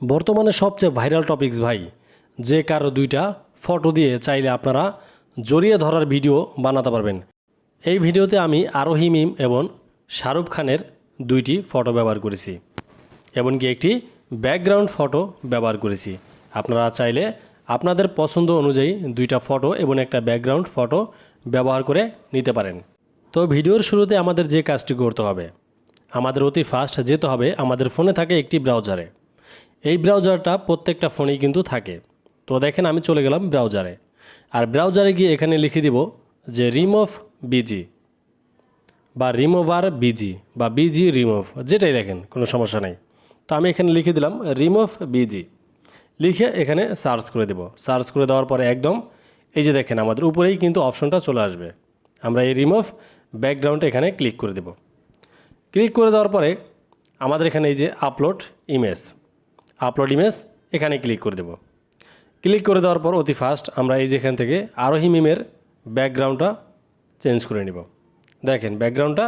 বর্তমানে সবচেয়ে viral topics ভাই, যে কারও দুইটা ফটো দিয়ে চাইলে আপনারা জড়িয়ে ধরার ভিডিও বানাতে পারবেন। এই ভিডিওতে আমি আরোহী মিম এবং শাহরুখ খানের দুইটি ফটো ব্যবহার করেছি, এমনকি একটি ব্যাকগ্রাউন্ড ফটো ব্যবহার করেছি। আপনারা চাইলে আপনাদের পছন্দ অনুযায়ী দুইটা ফটো এবং একটা ব্যাকগ্রাউন্ড ফটো ব্যবহার করে নিতে পারেন। তো ভিডিওর শুরুতে আমাদের যে কাজটি করতে হবে, আমাদের অতি ফাস্ট যেতে হবে আমাদের ফোনে থাকে একটি ব্রাউজারে। এই ব্রাউজারটা প্রত্যেকটা ফোনেই কিন্তু থাকে। তো দেখেন আমি চলে গেলাম ব্রাউজারে আর ব্রাউজারে গিয়ে এখানে লিখে দিব যে রিমুভ বিজি বা রিমুভার বিজি বা বিজি রিমুভ যেটাই দেখেন, কোনো সমস্যা নেই। তো আমি এখানে লিখে দিলাম রিমুভ বিজি। লিখে এখানে সার্চ করে দেব। সার্চ করে দেওয়ার পরে একদম এই যে দেখেন আমাদের উপরেই কিন্তু অপশনটা চলে আসবে। আমরা এই রিমুভ ব্যাকগ্রাউন্ডে এখানে ক্লিক করে দেব। ক্লিক করে দেওয়ার পরে আমাদের এখানে এই যে আপলোড ইমেজ। আপলোড ইমেজ এখানে ক্লিক করে দেব। ক্লিক করে দেওয়ার পর অতি ফাস্ট আমরা এই যে এখান থেকে আরোহী মিমের ব্যাকগ্রাউন্ডটা চেঞ্জ করে নিব। দেখেন ব্যাকগ্রাউন্ডটা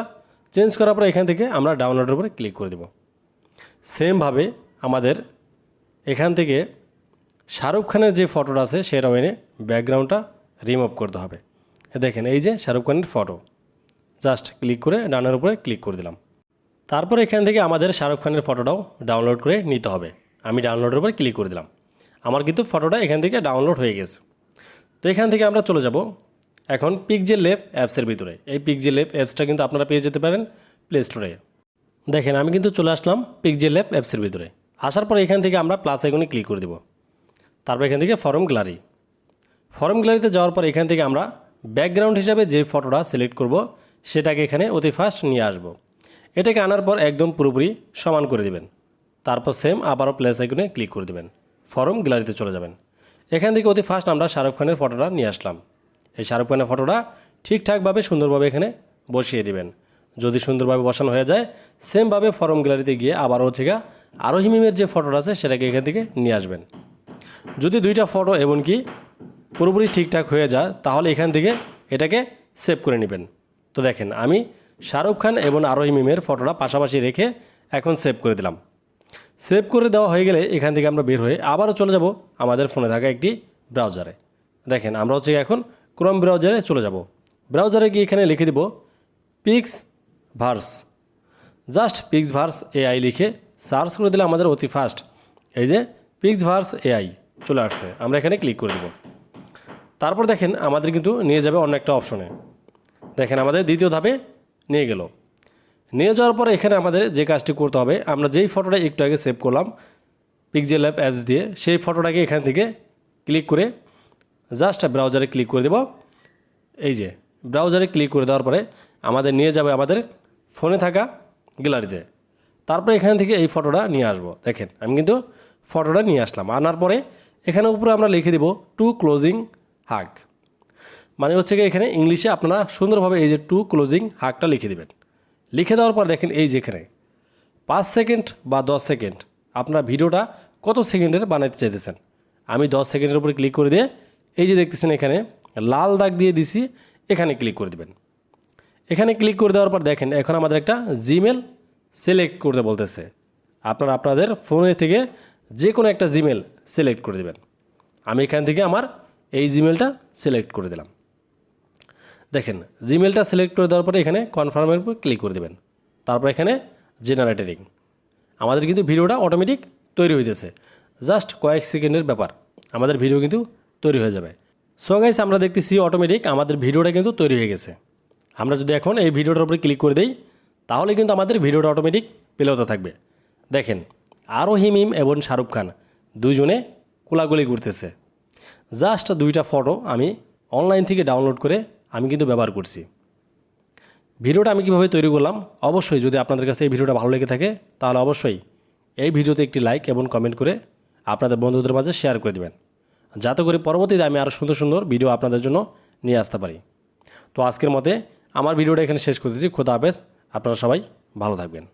চেঞ্জ করার পর এখান থেকে আমরা ডাউনলোডের উপরে ক্লিক করে দেব। সেমভাবে আমাদের এখান থেকে শাহরুখ খানের যে ফটোটা আছে সেটাও এনে ব্যাকগ্রাউন্ডটা রিমুভ করতে হবে। দেখেন এই যে শাহরুখ খানের ফটো জাস্ট ক্লিক করে ডানের উপরে ক্লিক করে দিলাম। তারপর এখান থেকে আমাদের শাহরুখ খানের ফটোটাও ডাউনলোড করে নিতে হবে। আমি ডাউনলোডের উপর ক্লিক করে দিলাম। আমার কিন্তু ফটোটা এখান থেকে ডাউনলোড হয়ে গেছে। তো এখান থেকে আমরা চলে যাব এখন পিকজে লেফ অ্যাপসের ভিতরে। এই পিকজে লেফ অ্যাপসটা কিন্তু আপনারা পেয়ে যেতে পারেন প্লে স্টোরে দেখেন, আমি কিন্তু চলে আসলাম পিকজে লেফ অ্যাপসের ভিতরে। আসার পর এখান থেকে আমরা প্লাস আইকনে ক্লিক করে দেব। তারপর এখান থেকে ফরম গ্যালারি ফরম গ্যালারিতে যাওয়ার পর এখান থেকে আমরা ব্যাকগ্রাউন্ড হিসাবে যে ফটোটা সিলেক্ট করব, সেটাকে এখানে অতি ফাস্ট নিয়ে আসব। এটাকে আনার পর একদম পুরোপুরি সমান করে দিবেন। তারপর সেম আবারও প্লেস আইকনে ক্লিক করে দেবেন। ফরম গ্যালারিতে চলে যাবেন। এখান থেকে অতি ফার্স্ট আমরা শাহরুখ খানের ফটোটা নিয়ে আসলাম। এই শাহরুখ খানের ফটোটা ঠিকঠাকভাবে, সুন্দরভাবে এখানে বসিয়ে দিবেন। যদি সুন্দরভাবে বসানো হয়ে যায় সেমভাবে ফরম গ্যালারিতে গিয়ে আবারও হচ্ছে গা আরোহী মিমের যে ফটোটা আছে, সেটাকে এখান থেকে নিয়ে আসবেন। যদি দুইটা ফটো এমনকি পুরোপুরি ঠিকঠাক হয়ে যায়, তাহলে এখান থেকে এটাকে সেভ করে নেবেন। তো দেখেন, আমি শাহরুখ খান এবং আরোহী মিমের ফটোটা পাশাপাশি রেখে এখন সেভ করে দিলাম। সেভ করে দেওয়া হয়ে গেলে এখান থেকে আমরা বের হয়ে আবারও চলে যাব আমাদের ফোনে থাকা একটি ব্রাউজারে। দেখেন, আমরা হচ্ছে এখন ক্রোম ব্রাউজারে চলে যাব। ব্রাউজারে গিয়ে এখানে লিখে দিব pix verse just pix verse AI লিখে সার্চ করে দিলে আমাদের অতি ফাস্ট। এই যে পিক্স ভার্স এআই চলে আসছে। আমরা এখানে ক্লিক করে দেব। তারপর দেখেন, আমাদের কিন্তু নিয়ে যাবে অন্য একটা অপশনে। দেখেন, আমাদের দ্বিতীয় ধাপে নিয়ে গেল। নিয়ে যাওয়ার পরে এখানে আমাদের যে কাজটি করতে হবে, আমরা যেই ফটোটা একটু আগে সেভ করলাম পিকজেল অ্যাপ অ্যাপস দিয়ে, সেই ফটোটাকে এখান থেকে ক্লিক করে জাস্ট ব্রাউজারে ক্লিক করে দেব। এই যে ব্রাউজারে ক্লিক করে দেওয়ার পরে আমাদের নিয়ে যাবে আমাদের ফোনে থাকা গ্যালারিতে তারপরে এখান থেকে এই ফটোটা নিয়ে আসব। দেখেন, আমি কিন্তু ফটোটা নিয়ে আসলাম। আনার পরে এখানে উপরে আমরা লিখে দেব টু ক্লোজিং হাক মানে হচ্ছে কি এখানে ইংলিশে আপনারা সুন্দরভাবে এই যে টু ক্লোজিং হাকটা লিখে দেবেন। লিখে দেওয়ার পর দেখেন এই যেখানে পাঁচ সেকেন্ড বা দশ সেকেন্ড, আপনার ভিডিওটা কত সেকেন্ডের বানাতে চাইতেছেন? আমি দশ সেকেন্ডের উপরে ক্লিক করে দিয়ে এই যে দেখতেছেন এখানে, লাল দাগ দিয়ে দিছি, এখানে ক্লিক করে দেবেন। এখানে ক্লিক করে দেওয়ার পর দেখেন, এখন আমাদের একটা জিমেল সিলেক্ট করতে বলতেছে। আপনারা আপনাদের ফোনে থেকে যে কোনো একটা জিমেল সিলেক্ট করে দেবেন। আমি এখান থেকে আমার এই জিমেলটা সিলেক্ট করে দিলাম। দেখেন জিমেলটা সিলেক্ট করে দেওয়ার পরে এখানে কনফার্মের উপর ক্লিক করে দেবেন। তারপর এখানে জেনারেটারিং আমাদের কিন্তু ভিডিওটা অটোমেটিক তৈরি হইতেছে। জাস্ট কয়েক সেকেন্ডের ব্যাপার। আমাদের ভিডিও কিন্তু তৈরি হয়ে যাবে। সো গাইস আমরা দেখতেছি অটোমেটিক আমাদের ভিডিওটা কিন্তু তৈরি হয়ে গেছে। আমরা যদি এখন এই ভিডিওটার উপরে ক্লিক করে দিই, তাহলে কিন্তু আমাদের ভিডিওটা অটোমেটিক প্লে হতে থাকবে। দেখেন আরও হিমিম এবং শাহরুখ খান দুইজনে কোলাগুলি করতেছে। জাস্ট দুইটা ফটো আমি অনলাইন থেকে ডাউনলোড করে আমি কিন্তু ব্যবহার করছি। ভিডিওটা আমি কীভাবে তৈরি করলাম? অবশ্যই যদি আপনাদের কাছে এই ভিডিওটা ভালো লেগে থাকে, তাহলে অবশ্যই এই ভিডিওতে একটি লাইক এবং কমেন্ট করে আপনাদের বন্ধুদের মাঝে শেয়ার করে দেবেন। যাতে করে পরবর্তীতে আমি আরও সুন্দর সুন্দর ভিডিও আপনাদের জন্য নিয়ে আসতে পারি। তো আজকের মতে আমার ভিডিওটা এখানে শেষ করতেছি। খোদা হাফেজ। আপনারা সবাই ভালো থাকবেন।